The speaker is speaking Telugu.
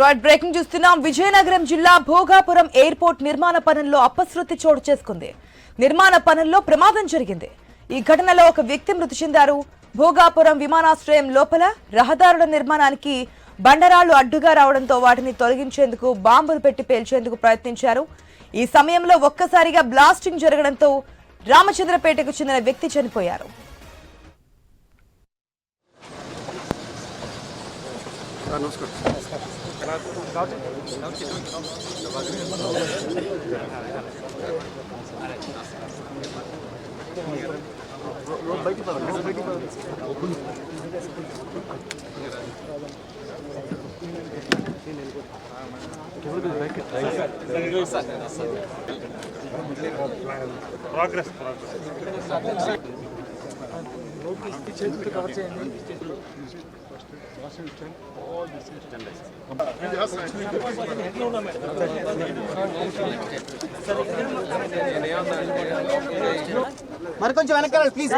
రైట్ బ్రేకింగ్ చూస్తున్నాం. విజయనగరం జిల్లా భోగాపురం ఎయిర్పోర్ట్ నిర్మాణ పనుల్లో అపశృతి చోటు చేసుకుంది. నిర్మాణ పనుల్లో ప్రమాదం జరిగింది. ఈ ఘటనలో ఒక వ్యక్తి మృతి చెందారు. భోగాపురం విమానాశ్రయం లోపల రహదారుల నిర్మాణానికి బండరాళ్ళు అడ్డుగా రావడంతో వాటిని తొలగించేందుకు బాంబులు పెట్టి పేల్చేందుకు ప్రయత్నించారు. ఈ సమయంలో ఒక్కసారిగా బ్లాస్టింగ్ జరగడంతో రామచంద్రపేటకు చెందిన వ్యక్తి చనిపోయారు. ప్రోగ్రెస్ ప్రోగ్రెస్ మరి కొంచెం వెనకాల ప్లీజ్